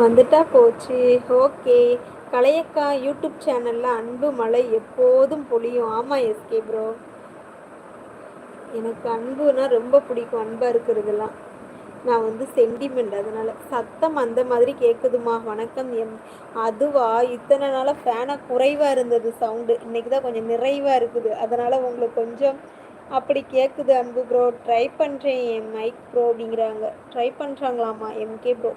வந்துட்டா போச்சு. Okay. கலையக்கா YouTube சேனலில் அன்பு மழை எப்போதும் பொழியும். ஆமாம் எஸ்கே ப்ரோ எனக்கு அன்புனா ரொம்ப பிடிக்கும். அன்பாக இருக்கிறதுலாம். நான் வந்து சென்டிமெண்ட் அதனால். சத்தம் அந்த மாதிரி கேட்குதுமா வணக்கம் எம். அதுவா? இத்தனை நாளாக ஃபேனாக குறைவாக இருந்தது சவுண்டு இன்னைக்கு தான் கொஞ்சம் நிறைவாக இருக்குது. அதனால் உங்களுக்கு கொஞ்சம் அப்படி கேட்குது அன்பு ப்ரோ ட்ரை பண்ணுறேன் என் மைக் ப்ரோ அப்படிங்கிறாங்க. ட்ரை பண்ணுறாங்களாமா எம்கே ப்ரோ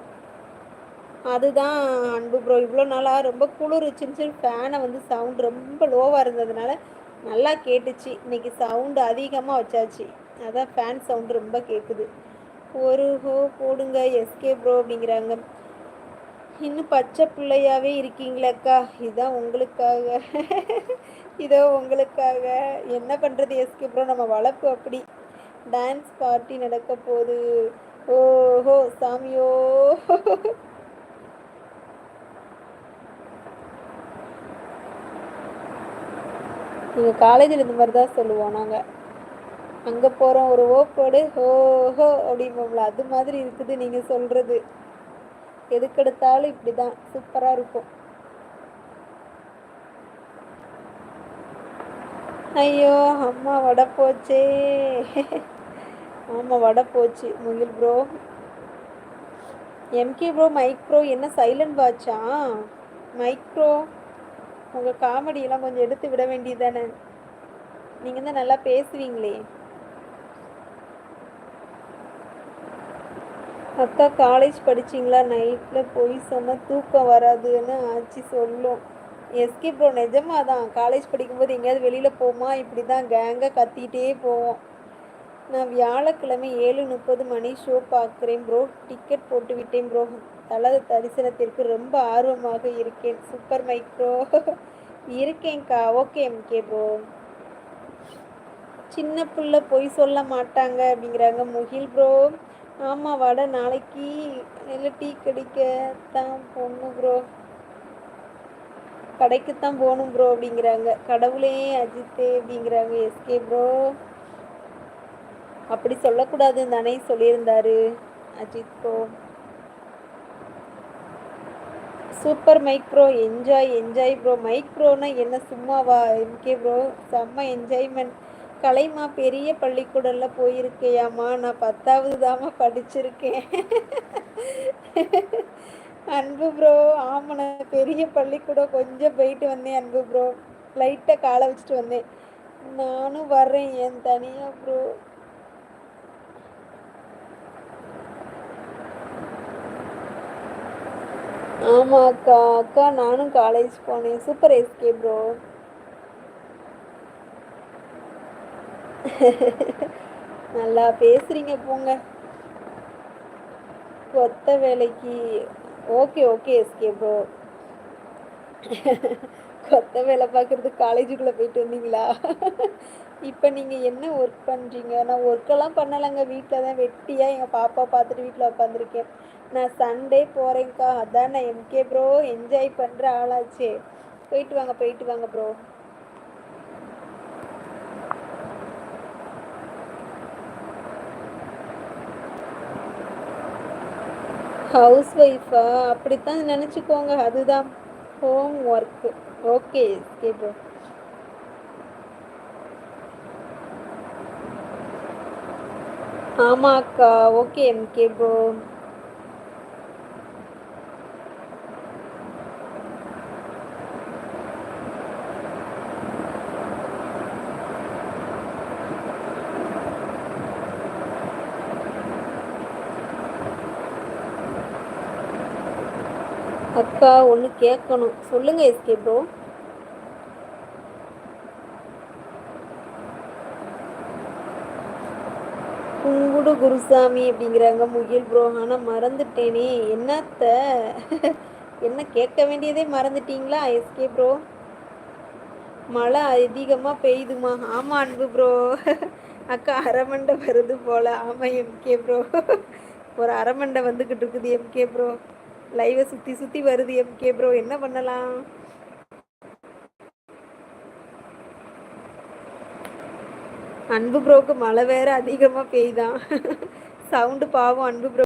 அதுதான் அன்பு ப்ரோ இவ்வளோ நாளாக ரொம்ப குளிர் சின்ன ஃபேனை வந்து சவுண்ட் ரொம்ப லோவாக இருந்ததுனால நல்லா கேட்டுச்சு. இன்னைக்கு சவுண்டு அதிகமாக வச்சாச்சு. அதான் ஃபேன் சவுண்டு ரொம்ப கேட்குது ஒரு ஹோ போடுங்க எஸ்கே ப்ரோ அப்படிங்கிறாங்க. இன்னும் பச்சை பிள்ளையாகவே இருக்கீங்களேக்கா இதுதான் உங்களுக்காக. இதோ உங்களுக்காக. என்ன பண்ணுறது எஸ்கே ப்ரோ நம்ம வளர்ப்பு அப்படி. டான்ஸ் பார்ட்டி நடக்க போகுது. ஓஹோ சாமியோ. நீங்கள் காலேஜில் இந்த மாதிரி தான் சொல்லுவோம் நாங்கள் அங்கே போகிறோம் ஒரு ஓப்போடு ஹோ ஹோ அப்படிம்போம்ல அது மாதிரி இருக்குது நீங்கள் சொல்கிறது எதுக்கெடுத்தாலும் இப்படி தான் சூப்பராக இருக்கும். ஐயோ அம்மா வடை போச்சே. ஆமாம் வடை போச்சு Mugil bro MK bro mike bro என்ன சைலண்ட் வாட்சா மைக் ப்ரோ உங்கள் காமெடியெல்லாம் கொஞ்சம் எடுத்து விட வேண்டியது தானே நீங்கள் தான் நல்லா பேசுவீங்களே. அக்கா காலேஜ் படிச்சிங்களா? நைட்டில் போய் சொன்னால் தூக்கம் வராதுன்னு ஆச்சு சொல்லும். எஸ்கே ப்ரோ நிஜமாக தான் காலேஜ் படிக்கும்போது எங்கேயாவது வெளியில் போமா? இப்படி தான் கேங்காக கத்திகிட்டே போவோம். நான் வியாழக்கிழமை ஏழு முப்பது மணி ஷோ பார்க்குறேன் ப்ரோ டிக்கெட் போட்டு விட்டேன் ப்ரோ தல தரிசனத்திற்கு ரொம்ப ஆர்வமாக இருக்கேன். சூப்பர் மைக்ரோ இருக்கேங்க்கா ஓகே எம்கே ப்ரோ சின்ன பிள்ளை பொய் சொல்ல மாட்டாங்க அப்படிங்கிறாங்க முகில் ப்ரோ ஆமாம் வட நாளைக்கு நல்ல டீ கடிக்க தான் போகணும் ப்ரோ கடைக்குத்தான் போகணும் ப்ரோ அப்படிங்கிறாங்க. கடவுளே அஜித்தே அப்படிங்கிறாங்க எஸ்கே ப்ரோ அப்படி சொல்லக்கூடாதுன்னு தானே சொல்லியிருந்தாரு. Ajith bro super mike bro enjoy enjoy bro mike ப்ரோனா என்ன சும்மாவா? எம்கே ப்ரோ செம்ம என்ஜாய்மெண்ட் கலைமா பெரிய பள்ளிக்கூடலில் போயிருக்கேயாம்மா. நான் பத்தாவது தாமா படிச்சிருக்கேன். அன்பு ப்ரோ ஆமாண்ணா பெரிய பள்ளிக்கூடம் கொஞ்சம் போயிட்டு வந்தேன் அன்பு ப்ரோ லைட்டாக காலை வச்சுட்டு வந்தேன். நானும் வர்றேன். என் தனியாக ப்ரோ ஆமாம் அக்கா அக்கா நானும் காலேஜ் போனேன். சூப்பர் எஸ்கே ப்ரோ நல்லா பேசுறீங்க போங்க. கொத்த வேலைக்கு ஓகே ஓகே எஸ்கே ப்ரோ கொத்த வேலை பார்க்குறதுக்கு காலேஜுக்குள்ளே போயிட்டு வந்தீங்களா? இப்போ நீங்கள் என்ன ஒர்க் பண்ணுறீங்க நான் ஒர்க்கெல்லாம் பண்ணலைங்க. வீட்டில் தான் வெட்டியாக எங்கள் பாப்பா பார்த்துட்டு வீட்டில் உட்காந்துருக்கேன் நான் சண்டே போகிறேங்க்கா அதான் நான் எம்கே ப்ரோ என்ஜாய் பண்ணுற ஆளாச்சே. போயிட்டு வாங்க போயிட்டு வாங்க ப்ரோ ஹவுஸ் ஒய்ஃபா அப்படித்தான் நினச்சிக்கோங்க. அதுதான் home work okay okay bro ஆமாம் அக்கா ஓகே எம்கே ப்ரோ அக்கா ஒன்று கேட்கணும் சொல்லுங்க எஸ்கே ப்ரோ குங்குடு குருசாமி அப்படிங்கிறாங்க முகில் ப்ரோ ஆனால் மறந்துட்டேனே. என்னத்த? என்ன கேட்க வேண்டியதே மறந்துட்டீங்களா எஸ்கே ப்ரோ மழை அதிகமாக பெய்யுதுமா. ஆமாம் அன்பு ப்ரோ அக்கா அரமண்டை வருது போல். ஆமாம் எம்கே ப்ரோ ஒரு அரமண்டை வந்துக்கிட்டு இருக்குது எம்கே ப்ரோ லைவை சுற்றி சுற்றி வருது எம்கே ப்ரோ என்ன பண்ணலாம்? அன்பு ப்ரோக்கு மழை வேற அதிகமாக பெய்தான். சவுண்டு பாவம் அன்பு ப்ரோ